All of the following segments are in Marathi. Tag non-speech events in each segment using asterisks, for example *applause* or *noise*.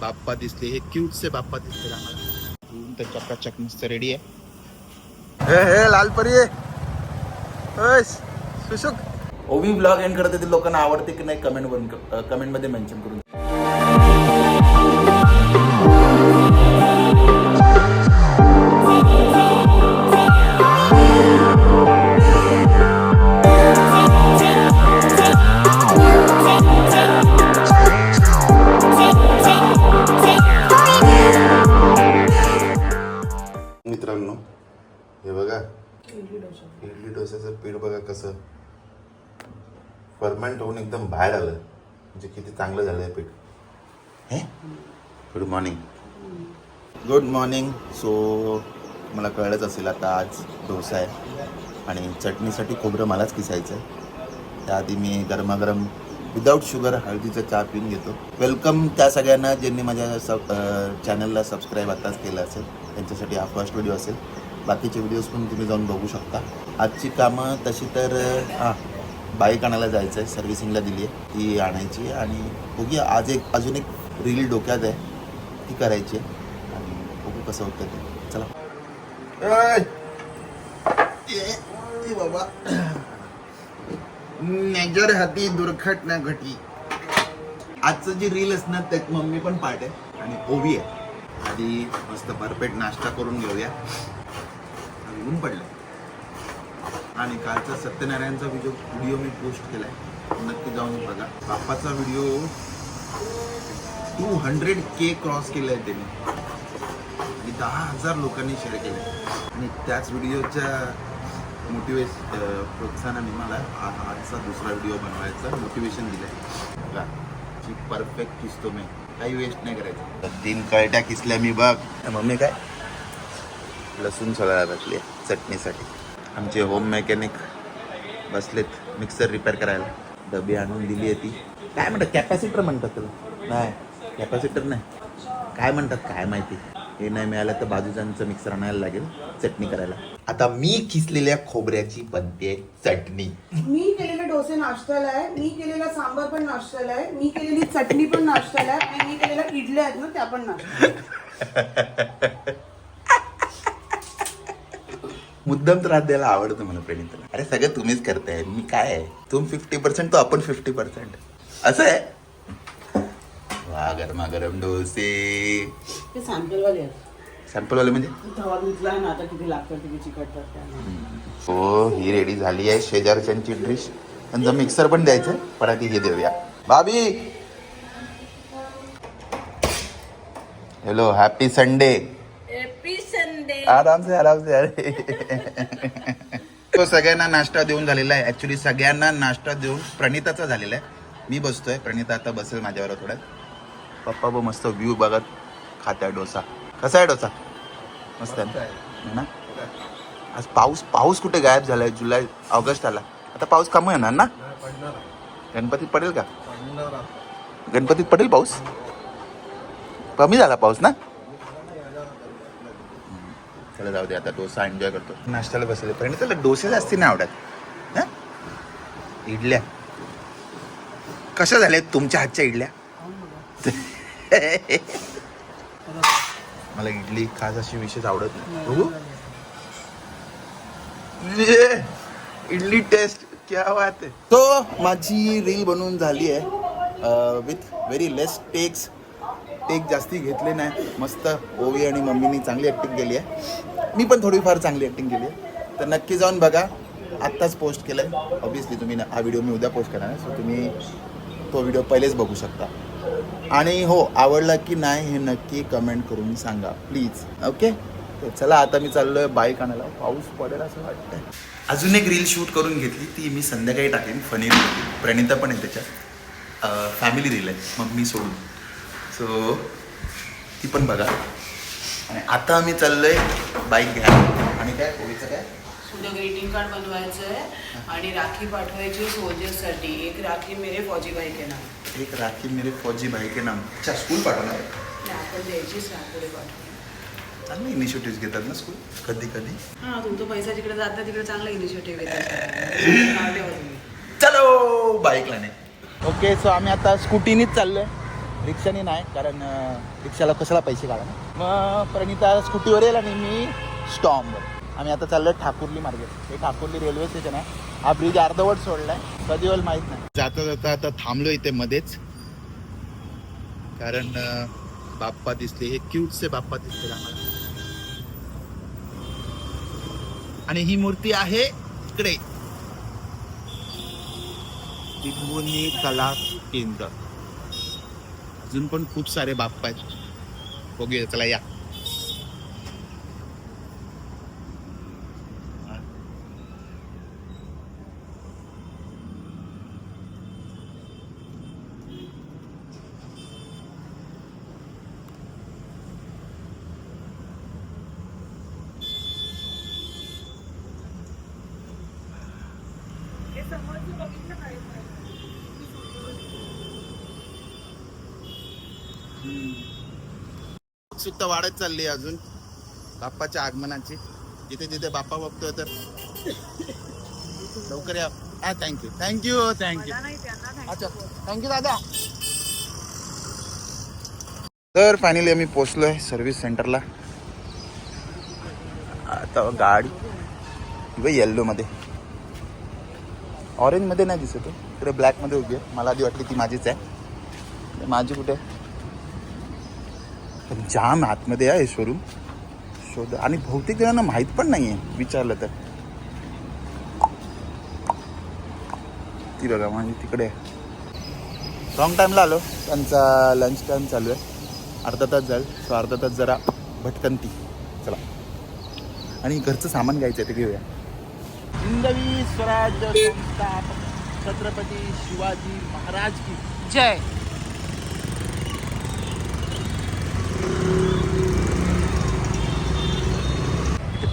बाप्पा दिसले हे क्यूटचे बाप्पा दिसले आम्हाला तर चकाचक मस्त रेडी आहे. हे हे लालपरी सुशुक. ओवी ब्लॉग एंड करत ते लोकांना आवडते की नाही कमेंट वरून कमेंटमध्ये मेन्शन करून कसं फर्मेंट होऊन एकदम बाहेर आलं. म्हणजे किती चांगलं झालं आहे पीठ. हे? Good morning good morning so मला कळलंच असेल आता आज डोसा आहे. आणि चटणीसाठी खोबरं मलाच किसायचं आहे त्याआधी मी गरमागरम विदाऊट शुगर हळदीचा चहा पिऊन घेतो. वेलकम त्या सगळ्यांना ज्यांनी माझ्या सब चॅनलला सबस्क्राईब आताच केलं असेल. त्यांच्यासाठी हा फर्स्ट व्हिडिओ असेल. बाकीचे व्हिडिओज पण तुम्ही जाऊन बघू शकता. आजची कामं तशी तर हां बाईक आणायला जायचं आहे सर्व्हिसिंगला दिली आहे ती आणायची आणि बघूया आज एक अजून एक रील डोक्यात आहे ती करायची आहे आणि बघू कसं होतं ते. चला. बाबा. नजर हाती दुर्घटना घटी. आजचं जी रील असणार त्यात मम्मी पण पार्ट आहे आणि ओवी आहे. आधी मस्त भरपेट नाश्ता करून घेऊया. आणि ऊन पडलं. आणि कालचा सत्यनारायणचा व्हिडिओ व्हिडिओ मी पोस्ट केलाय. नक्की जाऊन बघा. बाप्पाचा video two hundred K cross केलाय त्यांनी. आणि दहा हजार लोकांनी शेअर केले आणि त्याच व्हिडिओच्या मोटिवेश प्रोत्साहनाने मला आजचा दुसरा व्हिडिओ बनवायचा मोटिवेशन दिलंय. बघा की परफेक्ट किसतो मी. काही वेस्ट नाही करायचं. तीन कळट्या किसल्या मी बघ. मम्मी काय? लसूण सोळा बसली चटणीसाठी. आमचे होम मेकॅनिक बसलेत मिक्सर रिपेअर करायला. डबी आणून दिली आहे ती. काय म्हणतात कॅपॅसिटर म्हणतात त्याला? नाही कॅपॅसिटर नाही. काय म्हणतात काय माहिती? हे नाही मिळालं तर बाजूच्यांचं मिक्सर आणायला लागेल चटणी करायला. आता मी किसलेल्या खोबऱ्याची बनते चटणी. मी केलेले डोसे नाश्त्याला आहे मी केलेला सांबार पण नाश्त्याला आहे मी केलेली चटणी पण नाश्त्याला आहे आणि मी केलेल्या इडल्या आहेत ना त्या पण नाश्त्याला *laughs* मुद्दाम त्रास द्यायला आवडतं मला प्रणितला अरे सगळं तुम्हीच करताय मी काय आहे? तुम फिफ्टी पर्सेंट तो आपण फिफ्टी पर्सेंट असं आहे? वा गरमा गरम डोसे. ते सॅम्पलवाले आहेत. सॅम्पलवाले म्हणजे? तवा धुतला आहे ना आता किती लागतात किती चिकटतात त्या. हो ही रेडी झाली आहे शेजारच्यांची डिश त्यांचा मिक्सर पण द्यायचं पराठी हे देऊया. भाभी! हॅलो हॅपी संडे आराम से आराम से अरे. तो सगळ्यांना नाश्ता देऊन झालेला आहे. ऍक्च्युली सगळ्यांना नाश्ता देऊन प्रणिताचा झालेला आहे. मी बसतोय. प्रणिता आता बसेल माझ्यावर थोड्यात. पप्पा बघ मस्त व्ह्यू बघत खात्या डोसा. कसा आहे डोसा? मस्त आहे ना? ना? आज पाऊस पाऊस कुठे गायब झालाय? जुलै ऑगस्ट आला. आता पाऊस कमी येणार ना? गणपतीत पडेल का? गणपतीत पडेल पाऊस? कमी झाला पाऊस ना? चला जाऊ दे आता डोसा एन्जॉय करतो. नाश्त्याला बसले पण त्याला डोसे जास्ती नाही आवडत. हं? इडल्या. कशा झाल्या? तुमच्या हातच्या इडल्या? मला इडली खास अशी विशेष आवडत नाही. बघू. इडली टेस्ट क्या बात आहे. तो माझी रील बनवून झाली आहे with very less takes take जास्ती घेतले नाही. मस्त ओवी आणि मम्मीनी चांगली ॲक्टिंग केली आहे. मी पण थोडीफार चांगली ॲक्टिंग केली आहे. तर नक्की जाऊन बघा. आत्ताच पोस्ट केलं आहे ऑब्विसली तुम्ही हा व्हिडिओ मी उद्या पोस्ट करणार आहे. सो तुम्ही तो व्हिडिओ पहिलेच बघू शकता. आणि हो आवडला की नाही हे नक्की कमेंट करून सांगा. प्लीज ओके तर चला आता मी चाललो आहे बाईक आणायला. पाऊस पडेल असं वाटतंय. अजून एक रील शूट करून घेतली. ती मी संध्याकाळी टाकेन. फनी रील प्रणिता पण आहे त्याच्यात. फॅमिली रील आहे. मम्मी सोडून. सो ती पण बघा. आणि आता आम्ही चाललोय बाईक घ्या आणि काय कोविडचं काय? उद्या ग्रीटिंग कार्ड बनवायचं आहे आणि राखी पाठवायची सोल्जर्ससाठी एक राखी मेरे फौजी भाई के नाम. एक राखी मेरे फौजी भाई के नाम. अच्छा स्कूल पाठवणार नाही, आपण द्यायचीच पुढे पाठवून. चांगले इनिशिएटिव्ह घेतात ना स्कूल कधी कधी? हा तुमचा पैसा जिकडे जात नाही तिकडे चांगला इनिशिएटिव्ह तुम्ही. चलो बाईकला नाही. ओके सो आम्ही आता स्कूटीनीच चाललोय. रिक्षाने नाही कारण रिक्षाला कशाला पैसे काढा ना मग प्रणिता स्कूटीवर येईल आणि मी स्टॉमवर. आम्ही आता चाललो ठाकुर्ली मार्गे. हे ठाकुर्ली रेल्वे स्टेशन आहे. हा ब्रिज अर्धवट सोडलाय. कधी होईल माहीत नाही. जाता जाता आता थांबलो इथे मध्येच. कारण बाप्पा दिसले. हे क्यूटचे बाप्पा दिसले आम्हाला. आणि ही मूर्ती आहे इकडे. तिरुवनी कला केंद्र. अजून पण खूप सारे बाप्पा आहेत. बघूया चला या. उत्सुकता वाढत चालली आहे अजून. बाप्पाच्या आगमनाची. जिथे जिथे बाप्पा बघतोय तर. लवकर या. हा thank you thank you thank you अच्छा थँक्यू दादा. तर फायनली आम्ही पोचलोय सर्व्हिस सेंटरला आता गाडी. व येल्लो मध्ये. ऑरेंजमध्ये नाही दिसत आहे. इकडे ब्लॅकमध्ये उभी आहे. मला आधी वाटली ती माझीच आहे. माझी कुठे? पण जाम आतमध्ये आहे शोरूम शोध आणि बहुतेक जणांना माहीत पण नाही आहे विचारलं तर. ती बघा माझी तिकडे रॉंग टाईमला आलो. त्यांचा लंच टाईम चालू आहे. अर्धा तास जाईल सो अर्धा तास जरा भटकंती. चला. आणि घरचं सामान घ्यायचं आहे ते घेऊया. हिंदवी स्वराज्य छत्रपती शिवाजी महाराज की. जय ते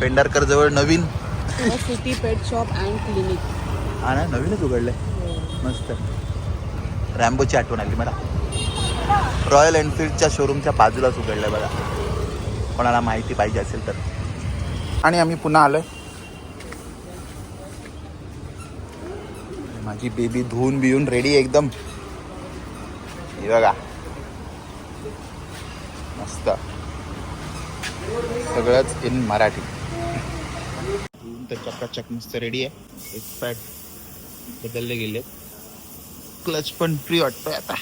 पेंढारकर जवळ नवीन city pet shop and clinic. हा ना नवीनच उघडलंय. मस्त. रॅम्बोची आठवण आली मला. रॉयल एनफिल्डच्या शोरूमच्या बाजूलाच उघडलंय बघा. कोणाला माहिती पाहिजे असेल तर. आणि आम्ही पुन्हा आलोय. माझी बेबी धुवून बिवून रेडी एकदम. हे बघा. मस्त सगळंच इन मराठी. तर चकाचक मस्त रेडी आहे. एक पॅड बदलले गेले. क्लच पण फ्री वाटतोय आता.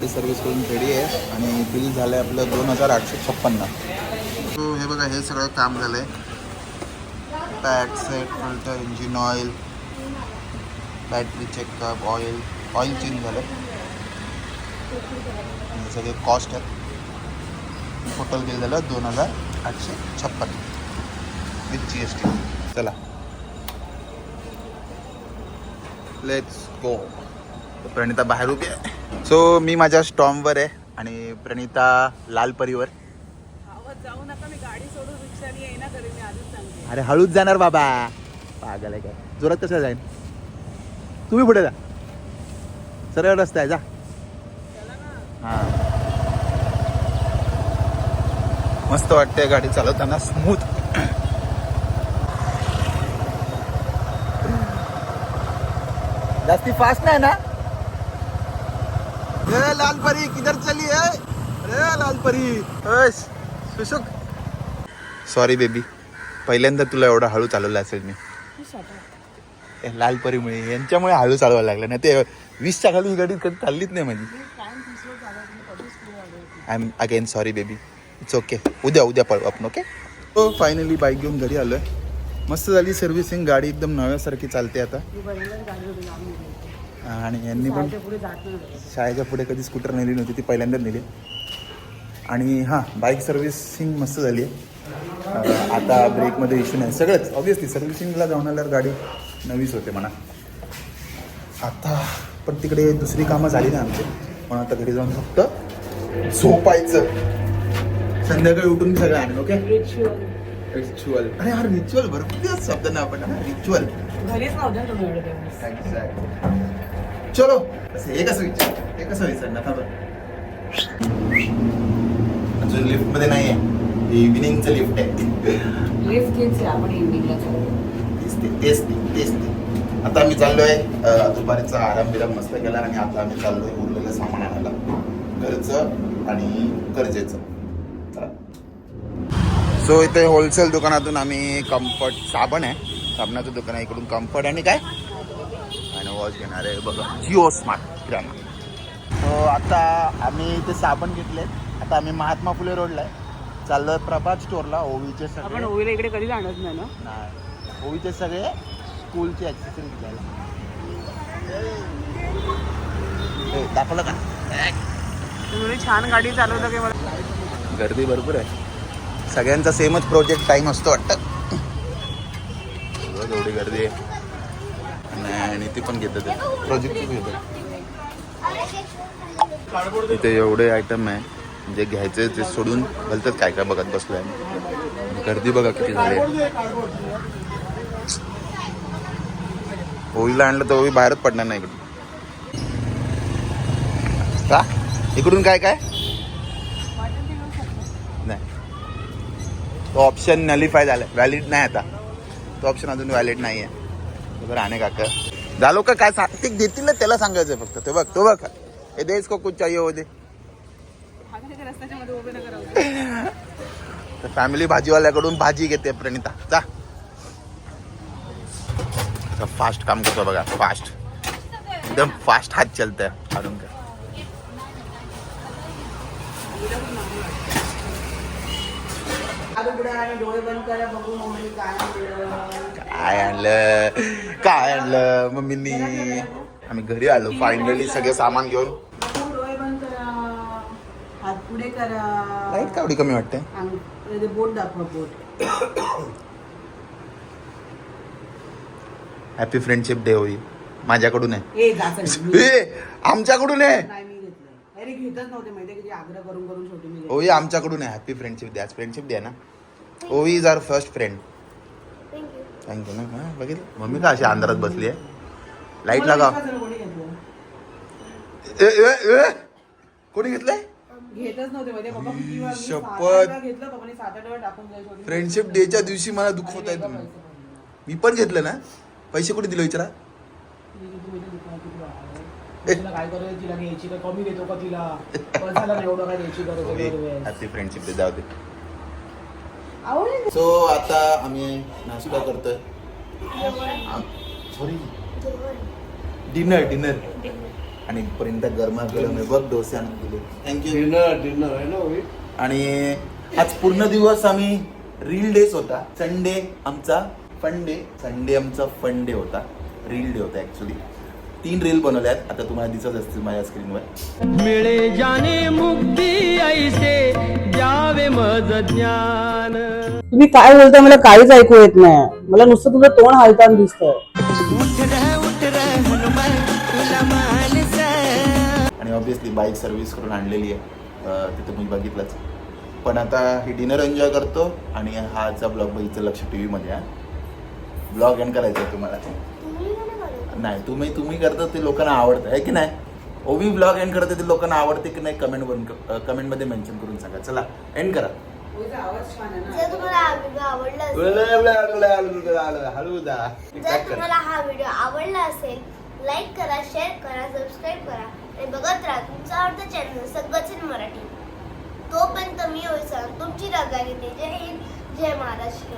सर्व्हिस करून रेडी आहे आणि बिल झालंय आपलं दोन हजार आठशे छप्पन्न. तो हे बघा हे सगळं काम झालंय. Pad set filter engine oil battery checkup oil oil change झालं हे सगळे कॉस्ट आहेत टोटल बिल झालं दोन हजार आठशे छप्पन्न विथ जी एस टी चला. लेट्स गो प्रणिता बाहेर उभी आहे. सो मी माझ्या स्टॉमवर आहे आणि प्रणिता लाल परीवर. अरे हळूच जाणार बाबा. पागल आहे काय जोरात कसं जाईन? तुम्ही पुढे जा. सरळ रस्ता आहे जा. मस्त वाटते गाडी चालवताना स्मूथ जास्ती फास्ट नाही ना? ए लाल परी किधर चली है? अरे लाल परी. सुशुक. सॉरी बेबी पहिल्यांदा तुला एवढा हळू चालवला असेल मी. ए, लाल परीमुळे यांच्यामुळे हळू चालवायला लागलं. नाही ते वीसच्या खाली ही गाडी कधी चाललीच नाही माझी. I am again sorry baby it's okay उद्या उद्या पळू आपण ओके हो फायनली बाईक घेऊन घरी आलोय. मस्त झाली सर्व्हिसिंग गाडी एकदम नव्यासारखी चालते आता. आणि यांनी पण शाळेच्या पुढे कधी स्कूटर नेली नव्हती ती पहिल्यांदा नेली. आणि हां बाईक सर्व्हिसिंग मस्त झाली. आहे आता ब्रेकमध्ये इश्यू नाही. सगळंच ऑब्विसली सर्व्हिसिंगला जाऊन आल्यावर गाडी नवीच होते म्हणा. आता पण तिकडे दुसरी कामं झाली ना आमची. पण आता घरी जाऊन फक्त झोपायचं. संध्याकाळी उठून सगळं आणून ओके रिच्युअल अरे हा रिच्युअल भरपूर दिवस शब्द ना आपण रिच्युअल घरीच नव्हतं तुम्ही एवढे दिवस. चलो असं हे कसं विचार? हे कसं विचारणार? थांबा. अजून लिफ्टमध्ये नाहीये इव्हिनिंगचं लिफ्ट आहे. लिफ्ट घेतली आपण चालू तेच ते तेच ते तेच ते. आता आम्ही चाललोय अं, दुपारीचा आराम बिराम मस्त केला आणि आता आम्ही चाललोय उरलेलं सामान आणायला. घरचं आणि गरजेचं. सो इथे होलसेल दुकानातून आम्ही कम्फर्ट साबण आहे. साबणाचं दुकान आहे इकडून कम्फर्ट आणि काय? आणि वॉश घेणार आहे बघा. जिओ स्मार्ट किराणा so, आता आम्ही इथे साबण घेतले. आता आम्ही महात्मा फुले रोडला आहे. चाललोय प्रभात स्टोअरला ओवीचे आपण सगळे ओवीला इकडे कधी आणत नाही ना? नाही. ओवीचे सगळे स्कूलचे ॲक्सेसरीज घ्यायला ए, दाखवलं का? छान गाडी चालवलं की मला. गर्दी भरपूर आहे. सगळ्यांचा सेमच प्रोजेक्ट टाइम असतो वाटतं. एवढी गर्दी आहे. नाही आणि ती पण घेतात. प्रोजेक्ट घेतात. इथे एवढे आयटम आहे. जे घ्यायचे ते सोडून भलतंच काय काय बघत बसलोय. गर्दी बघा किती झाली आहे. आणलं तर ओवी बाहेरच पडणार नाही इकडून. का? इकडून काय काय? नाही. तो ऑप्शन नलिफाय झाला व्हॅलिड नाही आता. तो ऑप्शन अजून व्हॅलिड नाही आहे बरं राणे काका. झालो का? काय सांग ते देतील ना त्याला सांगायचं फक्त. ते बघ तो बघ. हे देस को कुछ चाहिए हो दे *laughs* तर फॅमिली भाजीवाल्याकडून भाजी घेते प्रणिता. जा. फास्ट काम करतो बघा. फास्ट एकदम फास्ट हात चलत आहे अरुण का आता पुढे आणि डोळे बंद करा बघू मम्मी काय आणलं. काय आणलं? काय आणलं? मम्मीनी आम्ही घरी आलो फायनली सगळे सामान घेऊन. बघू, डोळे बंद करा. हात पुढे करा. लाइट कावडी कमी वाटते. अंग- ते बोट दाखवा बोट. हॅपी फ्रेंडशिप डे होई माझ्याकडून आहे. *laughs* आमच्याकडून आहे. अरे घेतच नव्हते माहिती किती आग्रह करून करून छोटे मी घेतले. ओवी आमच्याकडून आहे. हॅपी फ्रेंडशिप आज फ्रेंडशिप डे आहे ना. Ovi is our first friend thank you ना. हा, बघितलं? मम्मी का अशी अंधारात बसली आहे? लाइट मला लागा विश्वास कोणी घेतलं. ए, ए, ए. कोणी घेतलंय? घेतच नव्हते माहिती पप्पा किती वेळा मी शपथ. सात आठ वेळा घेतलं पप्पाने सात आठ वेळा टाकून द्यायचं होतं. फ्रेंडशिप डेच्या दिवशी मला दुखवत आहे तुम्ही. मी पण घेतलं ना. पैसे कुठे दिले विचारा मी किती माहिती दुकानात किती वेळा आलोय. तिला काय करायचं? तिला घ्यायची का? कमी देतो का तिला? एवढं काय द्यायची गरज फ्रेंडशिप डे जाऊ दे. सो आता आम्ही नाश्ता करतोय. सॉरी डिनर डिनर आणि पर्यंत गरमा गरम आहे बघ डोसे आणून दिले. थँक्यू डिनर डिनर आहे ना आणि आज पूर्ण दिवस आम्ही रील डेच होता. संडे आमचा फन डे संडे आमचा फन डे होता. रील डे होता ऍक्च्युली तीन रील बनवल्यात. आता तुम्हाला दिसत असतील माझ्या स्क्रीनवर मिळे जाणे मुक्ती ऐसे द्यावे मज ज्ञान. तुम्ही काय बोलताय? मला काहीच ऐकू येत नाही. मला नुसतं तुझं तोंड हालताना दिसतंय. आणि ऑब्विसली बाईक सर्व्हिस करून आणलेली आहे. तिथं मी बघितलंच. पण आता ही डिनर एन्जॉय करतो आणि हाचा ब्लॉग बघितलं लक्ष टी व्हीमध्ये ब्लॉग एंड करायचा आहे तुम्हाला. नाही तुम्ही तुम्ही करता ते लोकांना आवडतं आहे की नाही? ओवी ब्लॉग एंड करते ते लोकांना आवडते की नाही कमेंट वरून कमेंटमध्ये मेन्शन करून सांगा. चला एंड करा. आवाज छान आहे जर तुम्हाला हा व्हिडिओ आवडला असेल जर तुम्हाला हा व्हिडिओ आवडला असेल लाईक करा शेअर करा सबस्क्राईब करा. आणि बघत राहा तुमचा आवडता चॅनल सगळंच इन मराठी. तोपर्यंत मी होईसा तुमची रजा घेते जय हिंद जय महाराष्ट्र.